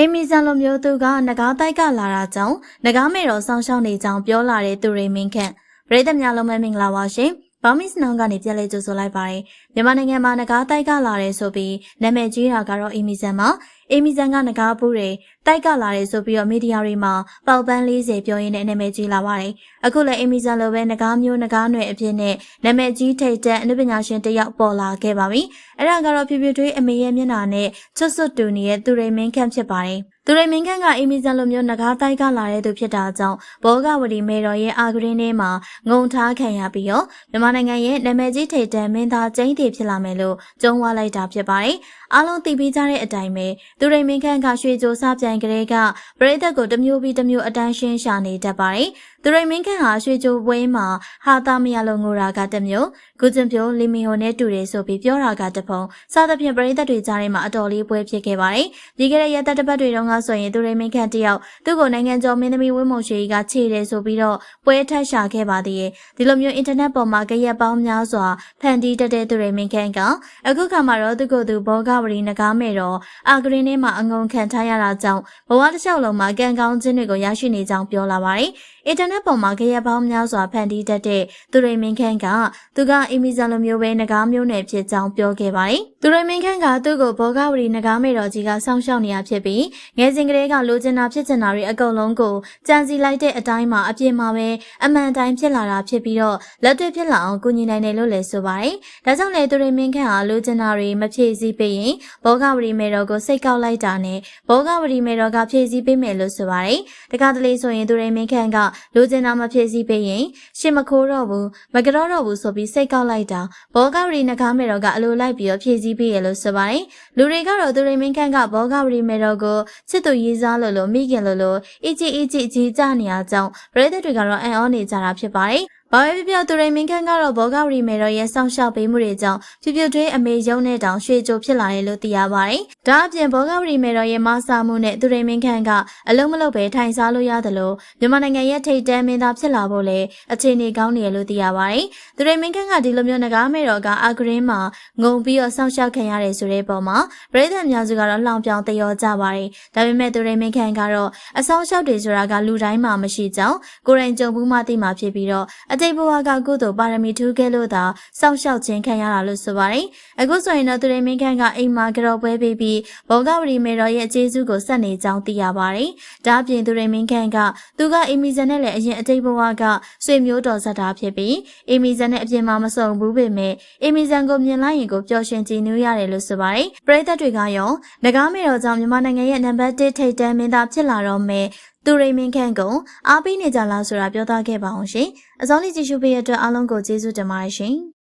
အေမီဇန်လိုမျိုးသူကငကားတိုက်ကလာတာကြောင့်ငကားမေတော်ဆောင်ရှောက်နေကြောင်းပြောလာတဲ့သူရိမင်းခန့်ပရိသတ်များလုံးပဲမင်္ဂလာပါရှင်။ဘောင်မစ်နောင်ကနေပြန်လဲကြိုဆိုလိုက်ပါတယ်။မြန်မာနိုင်ငံမှာငကားတိုက်ကလာတယ်ဆိုပြီးနာမည်ကြီးတာကတော့အေမီဇန်ပါ။ အေမီဇန်ကငကားပူးတယ်တိုက်ကလာတယ်ဆိုပြီးတော့မီဒီယာတွေမှာပေါက်ပန်း40ပြောရင်းနဲ့နာမည်ကြီးလာပါတယ်။အခုလည်းအေမီဇန်လိုပဲငကားမျိုးငကားနွယ်အဖြစ်နဲ့နာမည်ကြီးထိတ်တဲ့အနုပညာရှင်တစ်ယောက်ပေါ်လာခဲ့ပါပြီ။အဲ့ဒါကတော့ဖြည်းဖြည်းထွေးအမေရဲ့မျက်နှာနဲ့ချွတ်ဆွတ်တူနေတဲ့သူရိမင်းခန့်ဖြစ်ပါတယ်။သူရိမင်းခန့်ကအီမီဇန်လိုမျိုးငကားတိုက်ကလာတဲ့သူဖြစ်တာကြောင့်ဘောဂဝတီမေတော်ရဲ့အာဂရင်းထဲမှာငုံထားခံရပြီးတော့မြန်မာနိုင်ငံရဲ့နာမည်ကြီးထိတ်တန်မင်းသားကျင်းတီဖြစ်လာမယ်လို့ကြုံဝါလိုက်တာဖြစ်ပါတယ်။အားလုံးသိပြီးကြတဲ့အတိုင်းပဲသူရိမင်းခန့်ကရွှေကြိုးစားပြန်ကလေးကပရိသတ်ကိုတစ်မျိုးပြီးတစ်မျိုးအတန်းရှင်းရှာနေတတ်ပါတယ်။သူရိမင်းခန့်ဟာရွှေကြိုးပွဲမှာဟာသားမရလို့ငိုတာကတစ်မျိုးကုကျင်ပြိုလီမီဟိုနဲ့တူတယ်ဆိုပြီးပြောတာကတစ်ပုံစသဖြင့်ပရိသတ်တွေကြားထဲမှာအတော်လေးပွဲဖြစ်ခဲ့ပါတယ်။ဒီကရက်ရက်သက်တပတ်တွေတုန်းကဆိုရင်သူရိမင်းခန့်တယောက်သူ့ကိုနိုင်ငံကျော်မင်းသမီးဝင်းမုံရွှေကခြေတယ်ဆိုပြီးတော့ပွဲထက်ရှာခဲ့ပါသေးတယ်။ဒီလိုမျိုးအင်တာနက်ပေါ်မှာကြရက်ပေါင်းများစွာဖန်တီးတတ်တဲ့သူရိမင်းခန့်ကအခုခါမှာတော့သူ့ကိုယ်သူဘောဂဝရီနဂါမဲ့တော့အာဂရင်းထဲမှာအငုံခံထားရတာကြောင့်ဘဝတစ်လျှောက်လုံးမှာကံကောင်းခြင်းတွေကိုရရှိနေကြောင်းပြောလာပါတယ်။ အင်တာနက်ပေါ်မှာကြရက်ပေါင်းများစွာဖန်တီးတတ်တဲ့သူရိမင်းခန့်ကသူကအီမီဇန်လိုမျိုးပဲနဂါမျိုးနယ်ဖြစ်ကြောင်းပြောခဲ့ပါတယ်။သူရိမင်းခန့်ကသူ့ကိုဘောဂဝရီနဂါမဲ့တော်ကြီးကစောင့်ရှောက်နေရဖြစ်ပြီးငယ်စဉ်ကလေးကလိုချင်တာဖြစ်ချင်တာတွေအကုန်လုံးကိုကြံစီလိုက်တဲ့အတိုင်းမှာအပြစ်မှာပဲအမှန်တိုင်းဖြစ်လာတာဖြစ်ပြီးတော့လက်တွေ့ဖြစ်လာအောင်ကူညီနိုင်တယ်လို့လည်းဆိုပါတယ်။ဒါကြောင့်လေသူရိမင်းခန့်ဟာလိုချင်တာတွေမဖြည့်ဆည်းပေးရင်ဘောဂဝရီမေတော်ကိုစိတ်ကောက်လိုက်တာနဲ့ဘောဂဝရီမေတော်ကဖြည့်ဆည်းပေးမယ်လို့ဆိုပါတယ်။တခါတလေဆိုရင်သူရိမင်းခန့်ကလိုချင်တာမဖြည့်ဆည်းပေးရင်ရှင်မခိုးတော့ဘူးမကြောတော့ဘူးဆိုပြီးစိတ်ကောက်လိုက်တာဘောဂဝရီနဂါမေတော်ကအလိုလိုက်ပြီးတော့ဖြည့်ဆည်းပေးရလို့ဆိုပါတယ်။လူတွေကတော့သူရိမင်းခန့်ကဘောဂဝရီမေတော်ကိုချစ်သူရေးစားလို့လို့မိခင်လို့လို့အကြီးအကြီးကြီးကြနေရကြောင်းပရိသတ်တွေကတော့အံ့ဩနေကြတာဖြစ်ပါတယ်။ ဘာပဲဖြစ်ဖြစ်သူရိမင်းခန့်ကတော့ဘောဂဝရီမေတော်ရဲ့စောင့်ရှောက်ပေးမှုတွေကြောင့်ဖြူဖြူထွေးအမေယုံနဲ့တောင်ရွှေကြိုဖြစ်လာတယ်လို့သိရပါတယ်။ဒါအပြင်ဘောဂဝရီမေတော်ရဲ့မဆာမှုနဲ့သူရိမင်းခန့်ကအလုံးမလုံးပဲထိုင်စားလို့ရတယ်လို့မြန်မာနိုင်ငံရဲ့ထိတ်တန်းမင်းသားဖြစ်လာဖို့လည်းအခြေအနေကောင်းနေရလို့သိရပါတယ်။သူရိမင်းခန့်ကဒီလိုမျိုးငကားမေတော်ကအာဂရင်းမှာငုံပြီးတော့စောင့်ရှောက်ခံရတယ်ဆိုတဲ့ပုံမှာပရိသတ်များစုကတော့လှောင်ပြောင်တရောကြပါတယ်။ဒါပေမဲ့သူရိမင်းခန့်ကတော့အဆောင်ရှောက်တွေဆိုတာကလူတိုင်းမှာမရှိကြောင်းကိုရင်ကြုံဘူးမှသိမှဖြစ်ပြီးတော့အတိတ်ဘဝကကုသိုလ်ပါရမီထူးခဲ့လို့သာစောင့်ရှောက်ခြင်းခံရတာလို့ဆိုပါတယ်။အခုဆိုရင်တော့သူရိမင်းခန့်ကအိမ်မှာကြော်ပွဲပေးပြီးဘောဂဝရီမေတော်ရဲ့အကျေးဇူးကိုဆက်နေကြောင်းသိရပါတယ်။ဒါ့အပြင်သူရိမင်းခန့်ကသူကအီမီဇန်နဲ့လည်းအရင်အတိတ်ဘဝကဆွေမျိုးတော်ဆက်တာဖြစ်ပြီးအီမီဇန်နဲ့အပြင်မှာမဆုံဘူးပေမဲ့အီမီဇန်ကိုမြင်လိုက်ရင်ကိုပျော်ရွှင်ကြည်နူးရတယ်လို့ဆိုပါတယ်။ပရိသတ်တွေကရောငကားမေတော်ကြောင့်မြန်မာနိုင်ငံရဲ့နံပါတ်1ထိပ်တန်းမင်းသားဖြစ်လာတော့မယ် သူရိမင်းခန့်ကအားပေးနေကြလားဆိုတာပြောသားခဲ့ပါအောင်ရှင်။အစောလေးကြည့်ရှုပေးရတဲ့အတွက်အားလုံးကိုကျေးဇူးတင်ပါတယ်ရှင်။